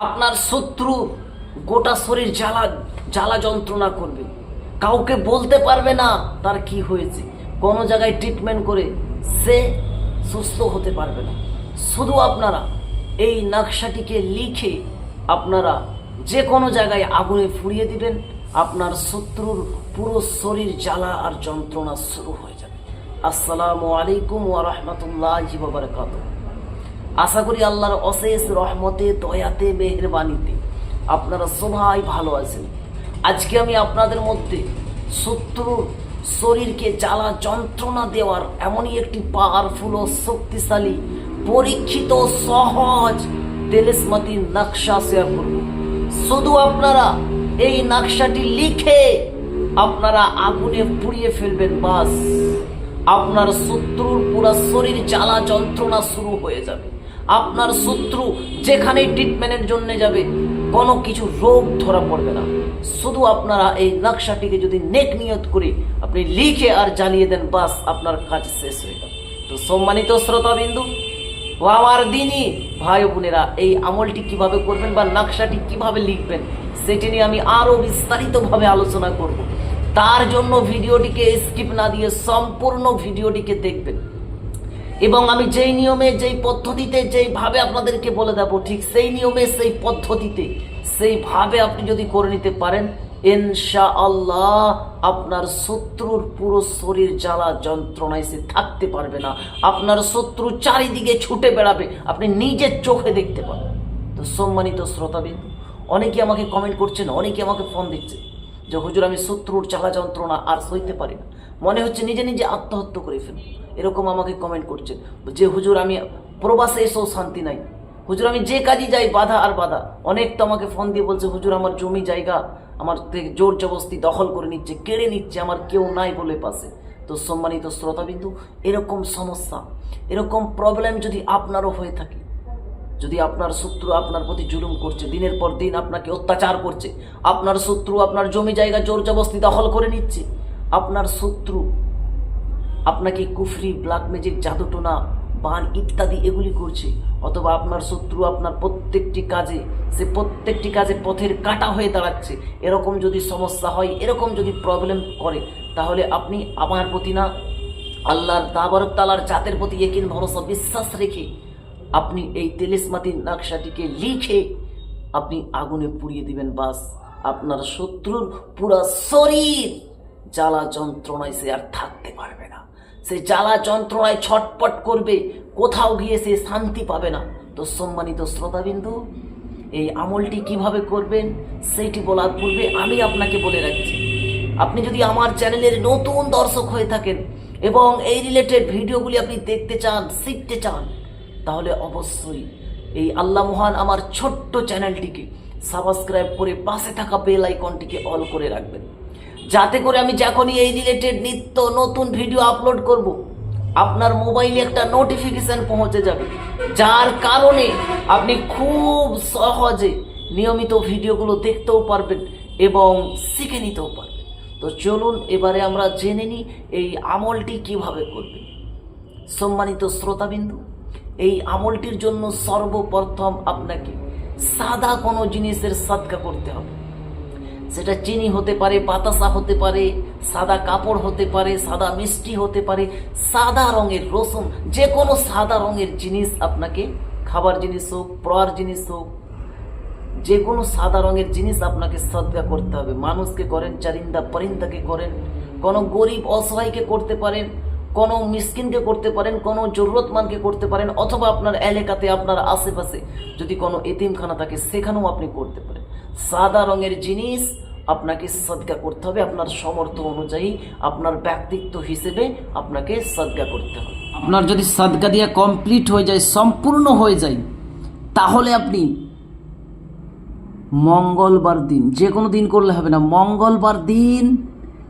আপনার শত্রু গোটা শরীর জ্বালা জ্বালা যন্ত্রণা করবে। কাউকে বলতে পারবে না তার কি হয়েছে। কোনো জায়গায় ট্রিটমেন্ট করে সে সুস্থ হতে পারবে না। শুধু আপনারা এই নকশাটিকে লিখে আপনারা যে কোনো জায়গায় আগুনে ফুরিয়ে দিবেন, আপনার শত্রুর পুরো শরীর জ্বালা আর যন্ত্রণা শুরু হয়ে যাবে। আসসালামু আলাইকুম ওয়া বারাকাতুহু। আশা করি আল্লাহর অশেষ রহমতে, দয়াতে মেহরবানিতে আপনারা সবাই ভালো আছেন। আজকে আমি আপনাদের মধ্যে শত্রুর শরীরকে জ্বালা যন্ত্রণা দেওয়ার এমনই একটি পাওয়ারফুল ও শক্তিশালী, পরীক্ষিত, সহজ তেলেসমাতির নকশা শেয়ার করব। শুধু আপনারা এই নকশাটি লিখে আপনারা আগুনে পুড়িয়ে ফেলবেন, বাস। আপনার শত্রুর পুরো শরীর জ্বালা যন্ত্রণা শুরু হয়ে যাবে। আপনার শত্রু যেখানে ট্রিটমেন্টের জন্য যাবে, কোনো কিছু রোগ ধরা পড়বে না। শুধু আপনারা এই নকশাটিকে যদি নেক নিয়ত করে আপনি লিখে আর জ্বালিয়ে দেন, বাস আপনার কাজ শেষ হয়ে যাবে। তো সম্মানিত শ্রোতাবিন্দু, ও আমার দিনই ভাই বোনেরা, এই আমলটি কীভাবে করবেন বা নকশাটি কীভাবে লিখবেন, সেটি নিয়ে আমি আরও বিস্তারিতভাবে আলোচনা করব। তার জন্য ভিডিওটিকে স্কিপ না দিয়ে সম্পূর্ণ ভিডিওটিকে দেখবেন। এবং আমি যেই নিয়মে, যেই পদ্ধতিতে, যেইভাবে আপনাদেরকে বলে দেবো, ঠিক সেই নিয়মে, সেই পদ্ধতিতে, সেইভাবে আপনি যদি করে নিতে পারেন ইনশা আল্লাহ আপনার শত্রুর পুরো শরীর জ্বালা যন্ত্রণায় সে থাকতে পারবে না। আপনার শত্রু চারিদিকে ছুটে বেড়াবে, আপনি নিজের চোখে দেখতে পাবেন তো সম্মানিত শ্রোতাবিন্দু, অনেকে আমাকে কমেন্ট করছেন, অনেকে আমাকে ফোন দিচ্ছে। যে, হুজুর, আমি শত্রুর চালা যন্ত্রণা আর সইতে পারি না। মনে হচ্ছে নিজে নিজে আত্মহত্যা করে ফেলব। এরকম আমাকে কমেন্ট করছে। যে, হুজুর, আমি প্রবাসে এসেও শান্তি নাই। হুজুর, আমি যে কাজে যাই, বাধা আর বাধা। অনেক তো আমাকে ফোন দিয়ে বলছে, হুজুর, আমার জমি জায়গা আমার জোর জবস্তি দখল করে নিচ্ছে, কেড়ে নিচ্ছে, আমার কেউ নাই বলে পাশে। তো সম্মানিত শ্রোতাবিন্দু, এরকম সমস্যা, এরকম প্রবলেম যদি আপনারও হয়ে থাকে যদি আপনার শত্রু আপনার প্রতি জুলুম করছে, দিনের পর দিন আপনাকে অত্যাচার করছে, আপনার শত্রু আপনার জমি জায়গা জোর জবস্তি দখল করে নিচ্ছে, আপনার শত্রু আপনাকে কুফরি ব্ল্যাক ম্যাজিক জাদুটোনা, বান ইত্যাদি এগুলি করছে, অথবা আপনার শত্রু আপনার প্রত্যেকটি কাজে, সে প্রত্যেকটি কাজে পথের কাটা হয়ে দাঁড়াচ্ছে, এরকম যদি সমস্যা হয়, এরকম যদি প্রবলেম করে, তাহলে আপনি আমার প্রতি না, আল্লাহর তাবারক তালার জাতের প্রতি একিন ভরসা, বিশ্বাস রেখে আপনি এই তেলেসমাতির নকশাটিকে লিখে আপনি আগুনে পুড়িয়ে দিবেন, বাস। আপনার শত্রুর পুরা শরীর জ্বালা যন্ত্রণায় সে আর থাকতে পারবে না। সে জ্বালা যন্ত্রণায় ছটপট করবে, কোথাও গিয়ে সে শান্তি পাবে না। তো সম্মানিত শ্রোতাবিন্দু, এই আমলটি কীভাবে করবেন, সেইটি বলার পূর্বে আমি আপনাকে বলে রাখছি। আপনি যদি আমার চ্যানেলের নতুন দর্শক হয়ে থাকেন এবং এই রিলেটেড ভিডিওগুলি আপনি দেখতে চান, শিখতে চান তাহলে অবশ্যই এই আল্লাহ মহান আমার ছোট্ট চ্যানেলটিকে সাবস্ক্রাইব করে পাশে থাকা বেল আইকনটিকে অল করে রাখবেন। যাতে করে আমি যখনই এই রিলেটেড নিত্য নতুন ভিডিও আপলোড করব, আপনার মোবাইলে একটা নোটিফিকেশন পৌঁছে যাবে। যার কারণে আপনি খুব সহজে নিয়মিত ভিডিওগুলো দেখতেও পারবেন এবং শিখে নিতেও পারবেন। তো চলুন এবারে আমরা জেনে নিই এই আমলটি কীভাবে করবেন। সম্মানিত শ্রোতাবিন্দু এই আমলটির জন্য সর্বপ্রথম আপনাকে সাদা কোনো জিনিসের সাদকা করতে হবে। সেটা চিনি হতে পারে, বাতাসা হতে পারে, সাদা কাপড় হতে পারে, সাদা মিষ্টি হতে পারে, সাদা রঙের রসুন যে কোনো সাদা রঙের জিনিস আপনাকে, খাবার জিনিস হোক, পড়ার জিনিস হোক যে কোনো সাদা রঙের জিনিস আপনাকে সদ্গা করতে হবে। মানুষকে করেন, চারিন্দা পরিন্দাকে করেন, কোনো গরিব অসহায়কে করতে পারেন কোনো মিসকিনকে করতে পারেন, কোনো জরুরতমানকে করতে পারেন, অথবা আপনার এলাকাতে আপনার আশেপাশে যদি কোনো এতিমখানা থাকে, সেখানেও আপনি করতে পারেন। সাদা রঙের জিনিস আপনাকে সদ্গা করতে হবে, আপনার সমর্থ অনুযায়ী, আপনার ব্যক্তিত্ব হিসেবে আপনাকে সদ্গা করতে হবে। আপনার যদি সদ্গা দিয়া কমপ্লিট হয়ে যায়, সম্পূর্ণ হয়ে যায়, তাহলে আপনি মঙ্গলবার দিন, যে কোনো দিন করলে হবে না, মঙ্গলবার দিন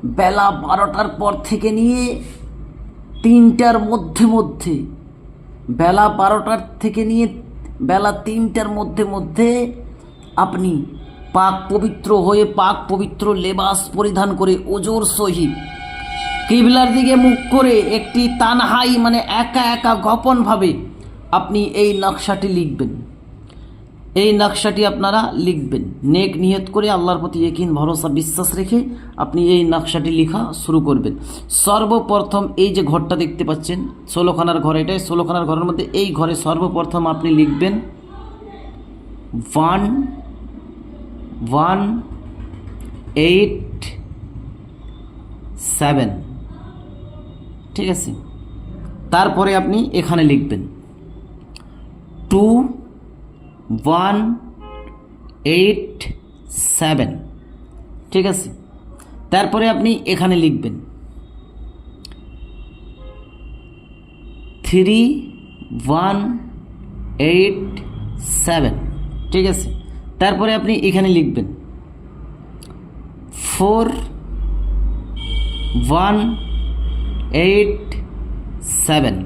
বেলা বারোটার পর থেকে নিয়ে তিনটার মধ্যে মধ্যে। বেলা বারোটার থেকে নিয়ে বেলা তিনটার মধ্যে মধ্যে আপনি পাক পবিত্র হয়ে পাক পবিত্র লেবাস পরিধান করে ওজোর সহিত কিবলার দিকে মুখ করে একটি তানহাই মানে একা একা গোপনভাবে আপনি এই নকশাটি লিখবেন। এই নকশাটি আপনারা লিখবেন। নেক নিয়ত করে আল্লাহর প্রতি একিন ভরসা, বিশ্বাস রেখে আপনি এই নকশাটি লেখা শুরু করবেন। সর্বপ্রথম এই যে ঘরটা দেখতে পাচ্ছেন, ষোলোখানার ঘর এটাই, ষোলোখানার ঘরের মধ্যে এই ঘরে সর্বপ্রথম আপনি লিখবেন, ওয়ান ওয়ান, এইট, সেভেন। ঠিক আছে? তারপরে আপনি এখানে লিখবেন, টু ওয়ান এইট সেভেন। ঠিক আছে? তারপরে আপনি এখানে লিখবেন। Three one eight seven. ঠিক আছে? তারপরে আপনি এখানে লিখবেন। Four one eight seven.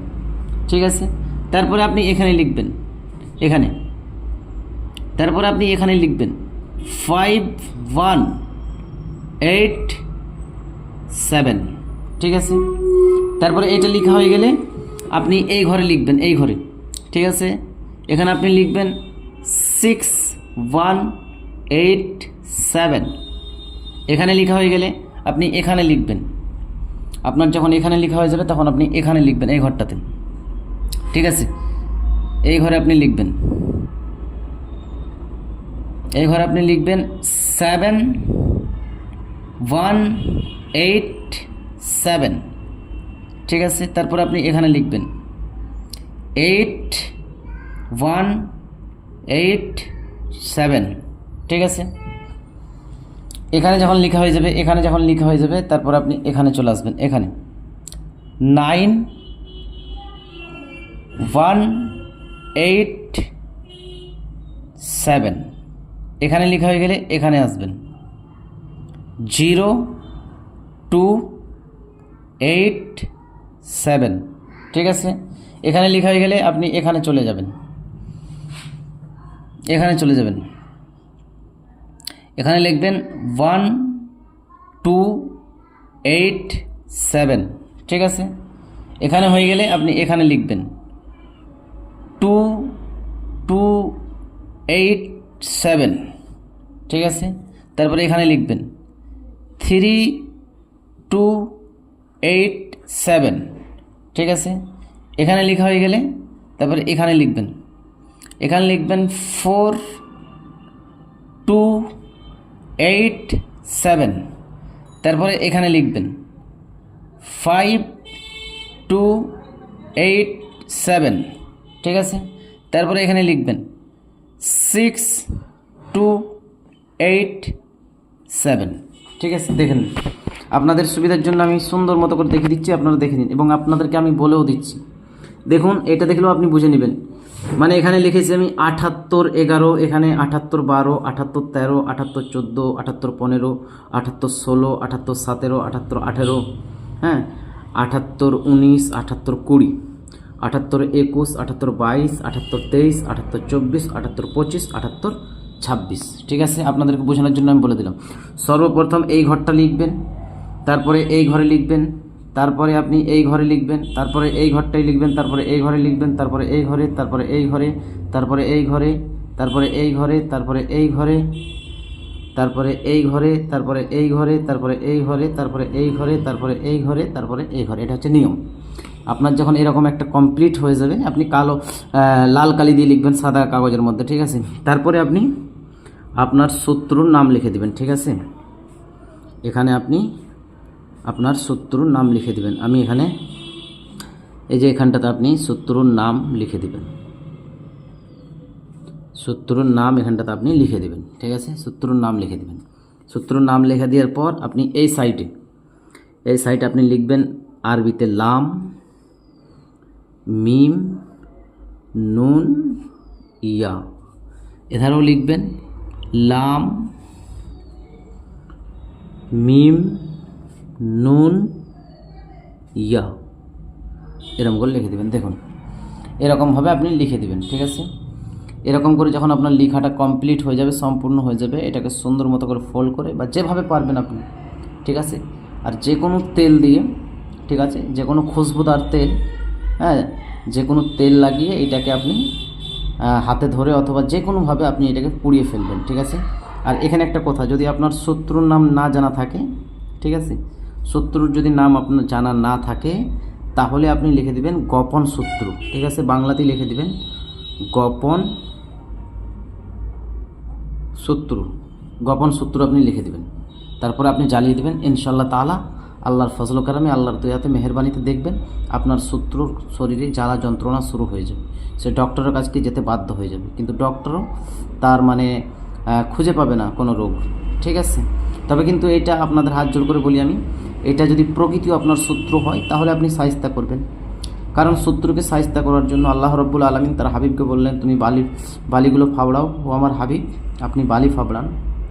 ঠিক আছে? তারপরে আপনি এখানে লিখবেন। এখানে। তারপরে আপনি এখানে লিখবেন ফাইভ ওয়ান এইট সেভেন ঠিক আছে? তারপরে এটা লেখা হয়ে গেলে আপনি এই ঘরে লিখবেন, এই ঘরে। ঠিক আছে? এখানে আপনি লিখবেন সিক্স ওয়ান এইট সেভেন এখানে লেখা হয়ে গেলে আপনি এখানে লিখবেন। আপনার যখন এখানে লেখা হয়ে যাবে তখন আপনি এখানে লিখবেন, এই ঘরটাতে। ঠিক আছে? এই ঘরে আপনি লিখবেন। এই ঘরে আপনি লিখবেন সেভেন ওয়ান এইট সেভেন ঠিক আছে? তারপর আপনি এখানে লিখবেন এইট ওয়ান এইট সেভেন ঠিক আছে? এখানে যখন লেখা হয়ে যাবে, এখানে যখন লেখা হয়ে যাবে, তারপর আপনি এখানে চলে আসবেন, এখানে। নাইন ওয়ান এইট সেভেন এখানে লেখা হয়ে গেলে এখানে আসবেন। Zero two eight seven. ঠিক আছে? এখানে লেখা হয়ে গেলে আপনি এখানে চলে যাবেন। এখানে চলে যাবেন। এখানে লিখবেন ওয়ান টু এইট সেভেন। ঠিক আছে? এখানে হয়ে গেলে আপনি এখানে লিখবেন। টু টু এইট সেভেন, ঠিক আছে? তারপরে এখানে লিখবেন, থ্রি টু এইট সেভেন, ঠিক আছে? এখানে লেখা হয়ে গেলে, তারপরে এখানে লিখবেন এখানে লিখবেন ফোর টু এইট সেভেন, তারপরে এখানে লিখবেন, ফাইভ টু এইট সেভেন, ঠিক আছে? তারপরে এখানে লিখবেন সিক্স টু এইট সেভেন। ঠিক আছে, দেখে নিন। আপনাদের সুবিধার জন্য আমি সুন্দর মতো করে দেখে দিচ্ছি, আপনারা দেখে নিন। এবং আপনাদেরকে আমি বলেও দিচ্ছি। দেখুন, এটা দেখলেও আপনি বুঝে নেবেন। মানে এখানে লিখেছি আমি আঠাত্তর এগারো, এখানে আঠাত্তর বারো, আঠাত্তর তেরো, আঠাত্তর চোদ্দ, আঠাত্তর পনেরো, আঠাত্তর ষোলো, আঠাত্তর সতেরো, আঠাত্তর আঠেরো হ্যাঁ আঠাত্তর উনিশ, আঠাত্তর কুড়ি। আটাত্তর একুশ আটাত্তর বাইশ আটাত্তর তেইশ আটাত্তর চব্বিশ আটাত্তর পঁচিশ আটাত্তর ছাব্বিশ ঠিক আছে আপনাদেরকে বোঝানোর জন্য আমি বলে দিলাম সর্বপ্রথম এই ঘরটা লিখবেন তারপরে এই ঘরে লিখবেন তারপরে আপনি এই ঘরে লিখবেন তারপরে এই ঘরটাই লিখবেন তারপরে এই ঘরে লিখবেন তারপরে এই ঘরে তারপরে এই ঘরে তারপরে এই ঘরে তারপরে এই ঘরে তারপরে এই ঘরে তারপরে এই ঘরে তারপরে এই ঘরে তারপরে এই ঘরে তারপরে এই ঘরে তারপরে এই ঘরে তারপরে এই ঘরে এটা হচ্ছে নিয়ম আপনার যখন এরকম একটা কমপ্লিট হয়ে যাবে, আপনি কালো লাল কালি দিয়ে লিখবেন সাদা কাগজের মধ্যে, ঠিক আছে? তারপরে আপনি আপনার শত্রুর নাম লিখে দিবেন, ঠিক আছে? এখানে আপনি আপনার শত্রুর নাম লিখে দিবেন। আমি এখানে এই যে এখানটাতে আপনি শত্রুর নাম লিখে দিবেন। শত্রুর নাম এখানটাতে আপনি লিখে দেবেন, ঠিক আছে? শত্রুর নাম লিখে দেবেন। শত্রুর নাম লিখে দেওয়ার পর আপনি এই সাইটে এই সাইটে আপনি লিখবেন আরবিতে লাম মিম, নুন, ইয়া। এধারেও লিখবেন, লাম, মিম, নুন, ইয়া। এরকম করে লিখে দেবেন, দেখুন। এরকমভাবে আপনি লিখে দেবেন, ঠিক আছে? এরকম করে যখন আপনার লেখাটা কমপ্লিট হয়ে যাবে, সম্পূর্ণ হয়ে যাবে, এটাকে সুন্দর মতো করে ফোল্ড করে বা যেভাবে পারবেন আপনি, ঠিক আছে? আর যে কোনো তেল দিয়ে, ঠিক আছে? যে কোনো খুশবুদার তেল হ্যাঁ যে কোনো তেল লাগিয়ে এটাকে আপনি হাতে ধরে অথবা যে কোনোভাবে আপনি এটাকে পুড়িয়ে ফেলবেন, ঠিক আছে? আর এখানে একটা কথা, যদি আপনার শত্রুর নাম না জানা থাকে, ঠিক আছে? শত্রুর যদি নাম আপনার জানা না থাকে, তাহলে আপনি লিখে দিবেন গোপন শত্রু, ঠিক আছে? বাংলাতেই লিখে দিবেন গোপন শত্রু গোপন শত্রু আপনি লিখে দিবেন। তারপরে আপনি জ্বালিয়ে দেবেন ইনশাল্লাহ তালা আল্লাহর ফজল কারামে আল্লাহর দয়াতে মেহরবানিতে দেখবেন আপনার শত্রুর শরীরে জ্বালা যন্ত্রণা শুরু হয়ে যাবে। সে ডক্টরের কাছকে যেতে বাধ্য হয়ে যাবে। কিন্তু ডক্টরও তার মানে খুঁজে পাবে না কোনো রোগ। ঠিক আছে? তবে কিন্তু এটা আপনাদের হাত জোর করে বলি আমি, এটা যদি প্রকৃতিও আপনার শত্রু হয়, তাহলে আপনি সাহিস্তা করবেন। কারণ শত্রুকে সাহিস্তা করার জন্য আল্লাহ রব্বুল আলমিন তার হাবিবকে বললেন, তুমি বালি, বালিগুলো ফাবড়াও। ও আমার হাবিব, আপনি বালি ফাবড়ান।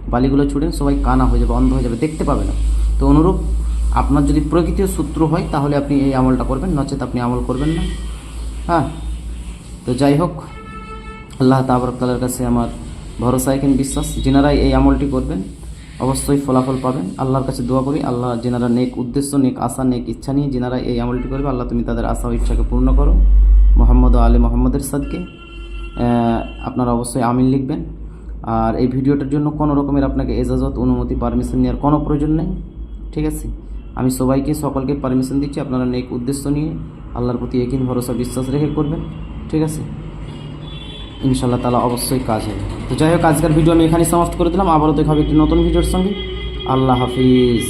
বালিগুলো ছুড়েন, সবাই কানা হয়ে যাবে, অন্ধ হয়ে যাবে, দেখতে পাবে না। তো অনুরূপ আপনার যদি প্রকৃতিও সূত্র হয়, তাহলে আপনি এই আমলটা করবেন, নচেত আপনি আমল করবেন না। হ্যাঁ? তো যাই হোক, আল্লাহ তাবরকালের কাছে আমার ভরসা এখানে বিশ্বাস, যেনারাই এই আমলটি করবেন, অবশ্যই ফলাফল পাবেন। আল্লাহর কাছে দোয়া করি, আল্লাহ যেনারা নেক উদ্দেশ্য, নেক আশা, নেক ইচ্ছা নিয়ে যেনারা এই আমলটি করবে, আল্লাহ তুমি তাদের আশা ও ইচ্ছাকে পূর্ণ করো। মোহাম্মদ আলী মোহাম্মদের সাদকে আপনারা অবশ্যই আমিন লিখবেন। আর এই ভিডিওটার জন্য কোনো রকমের আপনাকে এজাজত, অনুমতি, পারমিশন নেওয়ার কোনো প্রয়োজন নেই। ঠিক আছে? আমি সবাইকে, সকলকে পারমিশন দিচ্ছি, আপনারা নেক উদ্দেশ্য নিয়ে আল্লাহর প্রতি একিন ভরসা, বিশ্বাস রেখে করবেন, ঠিক আছে? ইনশাল্লাহ তালা অবশ্যই কাজ হবে। তো যাই হোক, আজকের ভিডিও আমি এখানেই সমাপ্ত করে দিলাম। আবারও দেখা হবে একটি নতুন ভিডিওর সঙ্গে। আল্লাহ হাফিজ।